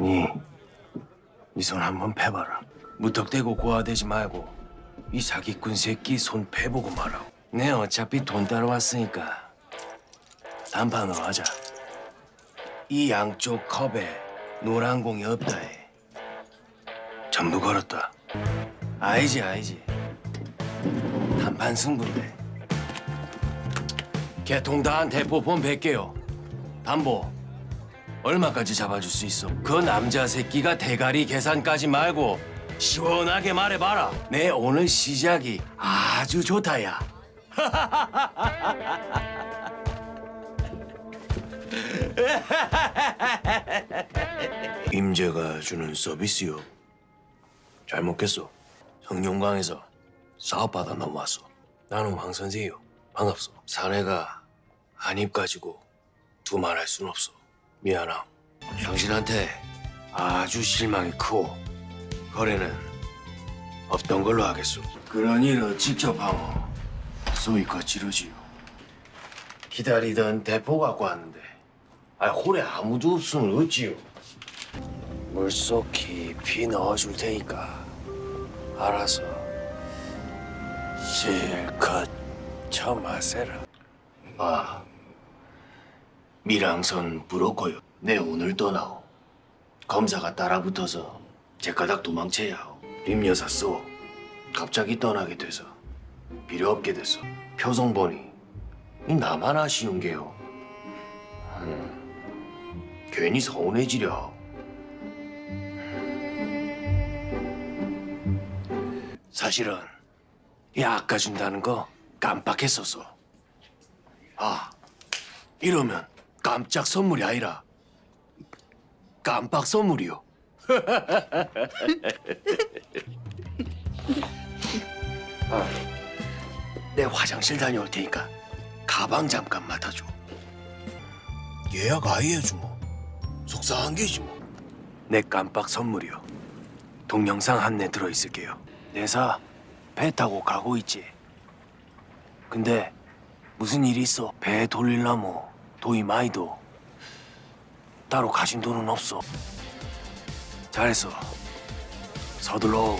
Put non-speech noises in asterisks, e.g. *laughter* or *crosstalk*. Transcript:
니, 이손 한번 패봐라. 무턱대고 고아대지 말고 이 사기꾼 새끼 손 패보고 말하고. 내 어차피 돈 따러 왔으니까 단판으로 하자. 이 양쪽 컵에 노란 공이 없다 해. 전부 걸었다. 알지 알지. 단판 승부인데. 개통다한 대포폰 100개요. 담보 얼마까지 잡아줄 수 있어? 그 남자 새끼가 대가리 계산까지 말고 시원하게 말해봐라. 내 오늘 시작이 아주 좋다야. *laughs* 임재가 주는 서비스요. 잘 먹겠어. 성룡강에서 사업받아 넘어왔어. 나는 황 선생이요. 반갑소. 사내가 한 입 가지고 두 말 할 순 없어. 미안함. 당신한테 아주 실망이 크고 거래는 없던 걸로 하겠소. 그런 일을 직접 하고 소위 거칠어지요. 기다리던 대포 갖고 왔는데 아 홀에 아무도 없으면 어찌요? 물속 깊이 넣어줄 테니까 알아서 실컷 처마세라. 아, 미랑선 부럽고요. 내 오늘 떠나오. 검사가 따라붙어서 제가닥 도망쳐야 하오. 림 여사 쏘. 갑자기 떠나게 돼서 필요 없게 됐어. 표정 보니 이 나만 아쉬운 게요. 음, 괜히 서운해지려. 사실은 이 아까 준다는 거 깜빡했었어. 아, 이러면 깜짝 선물이 아니라 깜빡 선물이요. *laughs* 아, 내 화장실 다녀올 테니까 가방 잠깐 맡아줘. 예약 아예 해주 뭐. 속상한 게지 뭐. 내 깜빡 선물이요. 동영상 한 내 들어있을게요. 내사 배 타고 가고 있지. 근데 무슨 일이 있어? 배 돌릴라모 돈이 많이 도 따로 가진 돈은 없어. 잘했어. 서둘러.